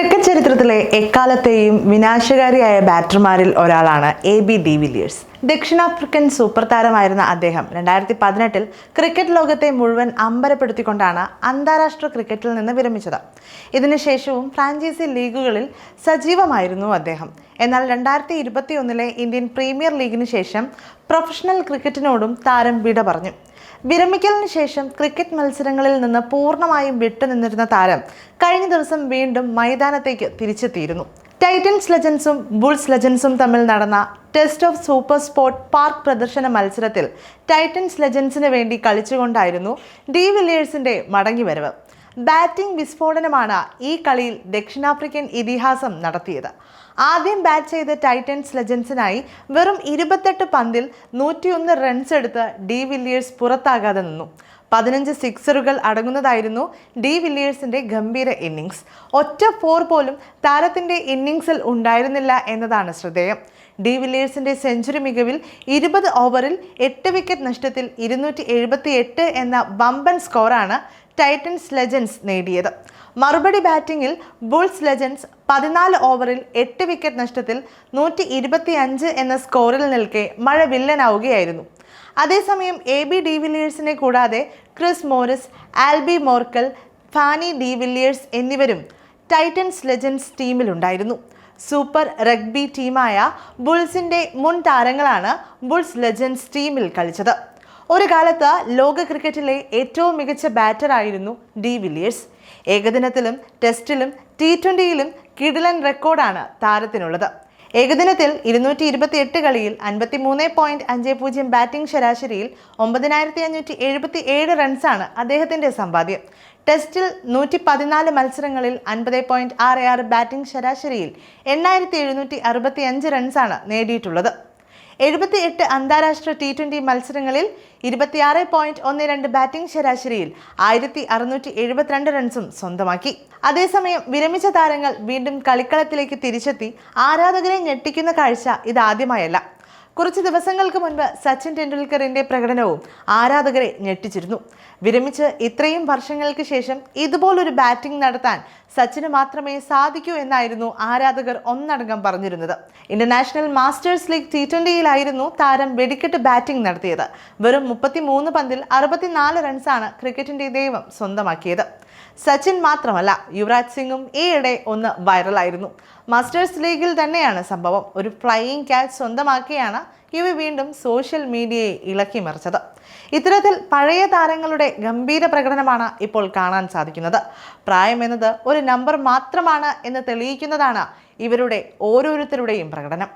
Cricket ചരിത്രത്തിലെ എക്കാലത്തെയും വിനാശകാരിയായ ബാറ്റർമാരിൽ ഒരാളാണ് എ ബി ഡി വില്ലിയേഴ്സ് ദക്ഷിണാഫ്രിക്കൻ സൂപ്പർ താരമായിരുന്ന അദ്ദേഹം രണ്ടായിരത്തി പതിനെട്ടിൽ ക്രിക്കറ്റ് ലോകത്തെ മുഴുവൻ അമ്പരപ്പെടുത്തിക്കൊണ്ടാണ് അന്താരാഷ്ട്ര ക്രിക്കറ്റിൽ നിന്ന് വിരമിച്ചത്. ഇതിനുശേഷവും ഫ്രാഞ്ചൈസി ലീഗുകളിൽ സജീവമായിരുന്നു അദ്ദേഹം. എന്നാൽ രണ്ടായിരത്തി ഇരുപത്തി ഒന്നിലെ ഇന്ത്യൻ പ്രീമിയർ ലീഗിന് ശേഷം പ്രൊഫഷണൽ ക്രിക്കറ്റിനോടും താരം വിട പറഞ്ഞു. വിരമിക്കലിന് ശേഷം ക്രിക്കറ്റ് മത്സരങ്ങളിൽ നിന്ന് പൂർണമായും വിട്ടുനിന്നിരുന്ന താരം കഴിഞ്ഞ ദിവസം വീണ്ടും മൈതാനത്തേക്ക് തിരിച്ചെത്തിയിരുന്നു. ടൈറ്റൻസ് ലെജൻസും ബുൾസ് ലെജൻസും തമ്മിൽ നടന്ന test of Super Sport Park പ്രദർശന മത്സരത്തിൽ ടൈറ്റൻസ് ലെജൻസിന് വേണ്ടി കളിച്ചുകൊണ്ടായിരുന്നു ഡി വില്ലിയേഴ്സിന്റെ മടങ്ങിവരവ്. ബാറ്റിംഗ് വിസ്ഫോടനമാണ് ഈ കളിയിൽ ദക്ഷിണാഫ്രിക്കൻ ഇതിഹാസം നടത്തിയത്. ആദ്യം ബാറ്റ് ചെയ്ത ടൈറ്റൻസ് ലെജൻസിനായി വെറും ഇരുപത്തെട്ട് പന്തിൽ നൂറ്റിയൊന്ന് റൺസ് എടുത്ത് ഡി വില്ലിയേഴ്സ് പുറത്താകാതെ നിന്നു. പതിനഞ്ച് സിക്സറുകൾ അടങ്ങുന്നതായിരുന്നു ഡി വില്ലിയേഴ്സിന്റെ ഗംഭീര ഇന്നിങ്സ് ഒറ്റ ഫോർ പോലും താരത്തിന്റെ ഇന്നിങ്സിൽ ഉണ്ടായിരുന്നില്ല എന്നതാണ് ശ്രദ്ധേയം. ഡി വില്ലിയേഴ്സിന്റെ സെഞ്ചുറി മികവിൽ ഇരുപത് ഓവറിൽ എട്ട് വിക്കറ്റ് നഷ്ടത്തിൽ ഇരുന്നൂറ്റി എഴുപത്തി എട്ട് എന്ന വമ്പൻ സ്കോറാണ് ടൈറ്റൻസ് ലെജൻസ് നേടിയത്. മറുപടി ബാറ്റിംഗിൽ ബുൾസ് ലെജൻസ് പതിനാല് ഓവറിൽ എട്ട് വിക്കറ്റ് നഷ്ടത്തിൽ നൂറ്റി ഇരുപത്തി അഞ്ച് എന്ന സ്കോറിൽ നിൽക്കെ മഴ വില്ലനാവുകയായിരുന്നു. അതേസമയം എ ബി ഡി വില്ലിയേഴ്സിനെ കൂടാതെ Chris Morris Albie Morkel Fanie de Villiers എന്നിവരും ടൈറ്റൻസ് ലെജൻസ് ടീമിലുണ്ടായിരുന്നു. സൂപ്പർ റഗ്ബി ടീമായ ബുൾസിന്റെ മുൻ താരങ്ങളാണ് ബുൾസ് ലെജൻഡ്സ് ടീമിൽ കളിച്ചത്. ഒരു കാലത്ത് ലോക ക്രിക്കറ്റിലെ ഏറ്റവും മികച്ച ബാറ്ററായിരുന്നു ഡി വില്ലിയേഴ്സ് ഏകദിനത്തിലും ടെസ്റ്റിലും ടി ട്വന്റിയിലും കിടിലൻ റെക്കോർഡാണ് താരത്തിനുള്ളത്. ഏകദിനത്തിൽ ഇരുന്നൂറ്റി ഇരുപത്തി എട്ട് കളിയിൽ അൻപത്തി മൂന്ന് പോയിന്റ് അഞ്ച് പൂജ്യം ബാറ്റിംഗ് ശരാശരിയിൽ ഒമ്പതിനായിരത്തി അഞ്ഞൂറ്റി എഴുപത്തി ഏഴ് റൺസാണ് അദ്ദേഹത്തിന്റെ സമ്പാദ്യം. ടെസ്റ്റിൽ നൂറ്റി പതിനാല് മത്സരങ്ങളിൽ അൻപത് പോയിന്റ് ആറ് ആറ് ബാറ്റിംഗ് ശരാശരിയിൽ എണ്ണായിരത്തി എഴുന്നൂറ്റി അറുപത്തി അഞ്ച് റൺസാണ് നേടിയിട്ടുള്ളത്. എഴുപത്തി എട്ട് അന്താരാഷ്ട്ര ടി ട്വന്റി മത്സരങ്ങളിൽ ഇരുപത്തിയാറ് പോയിന്റ് ഒന്ന് രണ്ട് ബാറ്റിംഗ് ശരാശരിയിൽ ആയിരത്തി അറുന്നൂറ്റി എഴുപത്തിരണ്ട് റൺസും സ്വന്തമാക്കി. അതേസമയം വിരമിച്ച താരങ്ങൾ വീണ്ടും കളിക്കളത്തിലേക്ക് തിരിച്ചെത്തി ആരാധകരെ ഞെട്ടിക്കുന്ന കാഴ്ച ഇതാദ്യമായല്ല. കുറച്ച് ദിവസങ്ങൾക്ക് മുൻപ് സച്ചിൻ ടെണ്ടുൽക്കറിന്റെ പ്രകടനവും ആരാധകരെ ഞെട്ടിച്ചിരുന്നു. വിരമിച്ച് ഇത്രയും വർഷങ്ങൾക്ക് ശേഷം ഇതുപോലൊരു ബാറ്റിംഗ് നടത്താൻ സച്ചിന് മാത്രമേ സാധിക്കൂ എന്നായിരുന്നു ആരാധകർ ഒന്നടങ്കം പറഞ്ഞിരുന്നത്. ഇന്റർനാഷണൽ മാസ്റ്റേഴ്സ് ലീഗ് ടി ട്വന്റിയിലായിരുന്നു താരം വെടിക്കെട്ട് ബാറ്റിംഗ് നടത്തിയത്. വെറും മുപ്പത്തിമൂന്ന് പന്തിൽ അറുപത്തിനാല് റൺസാണ് ക്രിക്കറ്റിന്റെ ദൈവം സ്വന്തമാക്കിയത്. സച്ചിൻ മാത്രമല്ല യുവരാജ് സിംഗും ഈയിടെ ഒന്ന് വൈറലായിരുന്നു. മാസ്റ്റേഴ്സ് ലീഗിൽ തന്നെയാണ് സംഭവം. ഒരു ഫ്ലൈയിങ് ക്യാച്ച് സ്വന്തമാക്കിയാണ് ഇവ വീണ്ടും സോഷ്യൽ മീഡിയയെ ഇളക്കി മറിച്ചത്. ഇത്തരത്തിൽ പഴയ താരങ്ങളുടെ ഗംഭീര പ്രകടനമാണ് ഇപ്പോൾ കാണാൻ സാധിക്കുന്നത്. പ്രായം എന്നത് ഒരു നമ്പർ മാത്രമാണ് എന്ന് തെളിയിക്കുന്നതാണ് ഇവരുടെ ഓരോരുത്തരുടെയും പ്രകടനം.